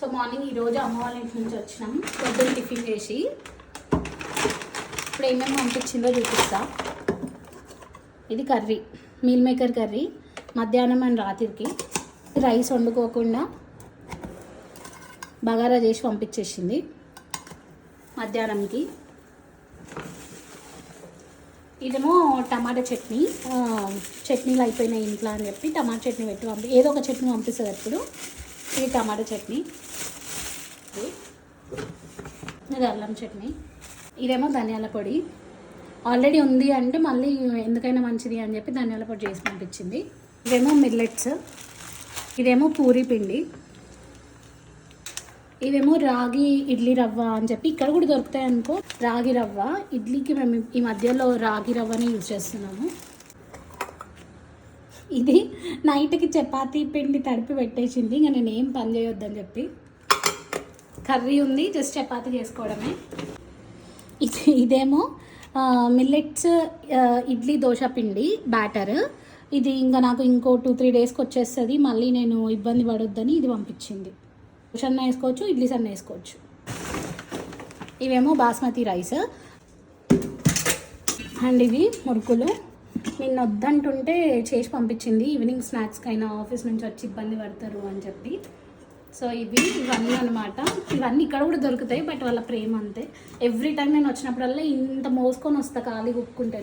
So morning ఈరోజు అమ్మ వాళ్ళ ఇంటి నుంచి వచ్చినాం. పొద్దున్న టిఫిన్ చేసి. ఇప్పుడు ఏమేమి పంపించిందో చూపిస్తా. ఇది కర్రీ మీల్ మేకర్ కర్రీ మధ్యాహ్నం అండ్ రాత్రికి. రైస్ వండుకోకుండా బగారా చేసి పంపించేసింది మధ్యాహ్నంకి. ఇదేమో టమాటా చట్నీ. చట్నీలు అయిపోయినాయి ఇంట్లో అని చెప్పి టమాటా చట్నీ పెట్టి పంపి ఏదో ఒక చట్నీ పంపిస్తుంది ఎప్పుడు ఇది టమాటా చట్నీ. ఇది ఇది అల్లం చట్నీ. ఇదేమో ధనియాల పొడి. ఆల్రెడీ ఉంది అంటే మళ్ళీ ఎందుకైనా మంచిది అని చెప్పి ధనియాల పొడి చేసి పంపించింది. ఇదేమో మిల్లెట్స్. ఇదేమో పూరి పిండి. ఇవేమో రాగి ఇడ్లీ రవ్వ అని చెప్పి ఇక్కడ కూడా దొరుకుతాయి అనుకో. రాగి రవ్వ. ఇడ్లీకి మేము ఈ మధ్యలో రాగి రవ్వని యూజ్ చేస్తున్నాము. ఇది నైట్కి చపాతీ పిండి తడిపి పెట్టేసింది. ఇంకా నేను ఏం పని చేయొద్దని చెప్పి కర్రీ ఉంది జస్ట్ చపాతీ చేసుకోవడమే. ఇది ఇదేమో మిల్లెట్స్ ఇడ్లీ దోశ పిండి బ్యాటర్. ఇది ఇంకా నాకు ఇంకో టూ త్రీ డేస్కి వచ్చేస్తుంది. మళ్ళీ నేను ఇబ్బంది పడొద్దని ఇది పంపించింది. దోశ అన్న వేసుకోవచ్చు ఇడ్లీస్ అన్న వేసుకోవచ్చు. ఇవేమో బాస్మతి రైస్. అండ్ ఇవి మురుకులు. నిన్న వద్దంటుంటే చేసి పంపించింది. ఈవినింగ్ స్నాక్స్కి అయినా ఆఫీస్ నుంచి వచ్చి ఇబ్బంది పడతారు అని చెప్పి. సో ఇవి ఇవన్నీ అనమాట ఇవన్నీ ఇక్కడ కూడా దొరుకుతాయి బట్ వాళ్ళ ప్రేమ అంతే. ఎవ్రీ టైం నేను వచ్చినప్పుడల్లా ఇంత మోసుకొని వస్తా ఖాళీ కుక్కుంటే